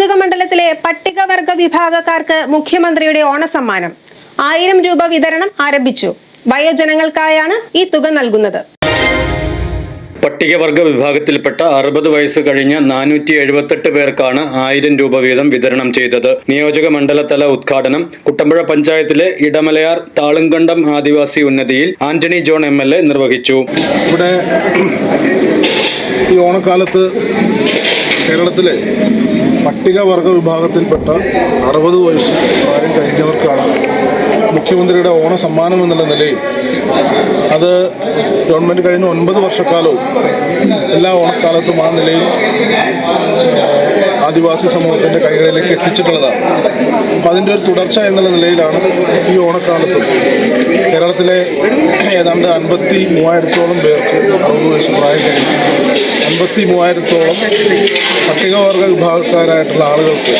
നിയോജക മണ്ഡലത്തിലെ പട്ടികവർഗ വിഭാഗക്കാർക്ക് മുഖ്യമന്ത്രിയുടെ ഓണസമ്മാനം. ആയിരം രൂപ വിതരണം ആരംഭിച്ചു. വയോജനങ്ങൾക്കായാണ് ഈ തുക നൽകുന്നത്. പട്ടികവർഗ വിഭാഗത്തിൽപ്പെട്ട അറുപത് വയസ്സ് കഴിഞ്ഞ നാനൂറ്റി എഴുപത്തെട്ട് പേർക്കാണ് ആയിരം രൂപ വീതം വിതരണം ചെയ്തത്. നിയോജക മണ്ഡലതല ഉദ്ഘാടനം കുട്ടമ്പുഴ പഞ്ചായത്തിലെ ഇടമലയാർ താളുംകണ്ടം ആദിവാസി ഉന്നതിയിൽ Antony John M L A നിർവഹിച്ചു. ഇവിടെ ഈ ഓണക്കാലത്ത് കേരളത്തിലെ പട്ടികവർഗ വിഭാഗത്തിൽപ്പെട്ട അറുപത് വയസ്സ് പ്രായം കഴിഞ്ഞവർക്കാണ് മുഖ്യമന്ത്രിയുടെ ഓണ സമ്മാനം എന്നുള്ള നിലയിൽ അത് ഗവൺമെന്റ് കഴിഞ്ഞ ഒൻപത് വർഷക്കാലവും എല്ലാ ഓണക്കാലത്തും ആ നിലയിൽ ആദിവാസി സമൂഹത്തിന്റെ കൈകളിലേക്ക് എത്തിച്ചിട്ടുള്ളതാണ്. അപ്പം അതിന്റെ ഒരു തുടർച്ച എന്നുള്ള നിലയിലാണ് ഈ ഓണക്കാലത്തും കേരളത്തിലെ ഏതാണ്ട് അൻപത്തി മൂവായിരത്തോളം പേർക്ക് അറുപത് വയസ്സ് പ്രായം കഴിഞ്ഞു അൻപത്തി മൂവായിരത്തോളം പട്ടികവർഗ വിഭാഗക്കാരായിട്ടുള്ള ആളുകൾക്ക്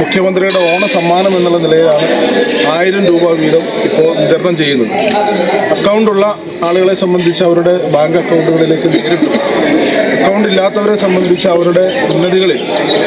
മുഖ്യമന്ത്രിയുടെ ഓണ സമ്മാനം എന്നുള്ള നിലയിലാണ് ആയിരം രൂപ വീതം ഇപ്പോൾ വിതരണം ചെയ്യുന്നത്. അക്കൗണ്ടുള്ള ആളുകളെ സംബന്ധിച്ച് അവരുടെ ബാങ്ക് അക്കൗണ്ടുകളിലേക്ക് നേരിട്ട്. അക്കൗണ്ട് ഇല്ലാത്തവരെ സംബന്ധിച്ച് അവരുടെ ഉന്നതികളിൽ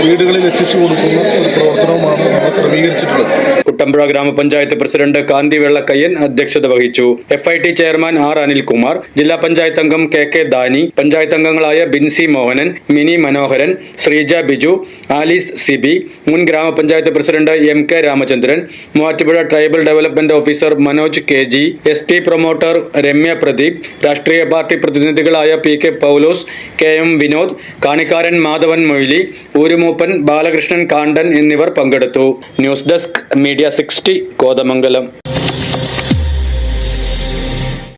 വീടുകളിൽ എത്തിച്ചു കൊടുക്കുന്ന ഒരു പ്രവർത്തനവുമാണ് നമ്മൾ ക്രമീകരിച്ചിട്ടുള്ളത്. കുട്ടമ്പുഴ ഗ്രാമപഞ്ചായത്ത് പ്രസിഡന്റ് കാന്തി വെള്ളക്കയ്യൻ അധ്യക്ഷത വഹിച്ചു. F I T chairman R Anilkumar ജില്ലാ പഞ്ചായത്ത് അംഗം കെ കെ ദാനി പഞ്ചായത്ത് അംഗങ്ങളായ ബിൻസി മോഹനൻ മിനി മനോഹരൻ ശ്രീജ ബിജു ആലീസ് സിബി മുൻ ഗ്രാമപഞ്ചായത്ത് president M K Ramachandran Muvattupuzha tribal development officer Manoj K G S T promoter Ramya Pradeep രാഷ്ട്രീയ party പ്രതിനിധികളായ P K Paulose K M Vinod കാണിക്കാരൻ Madhavan Moily ഊരുമൂപ്പൻ ബാലകൃഷ്ണൻ കാണ്ടൻ എന്നിവർ പങ്കെടുത്തു. News desk media sixty Kothamangalam.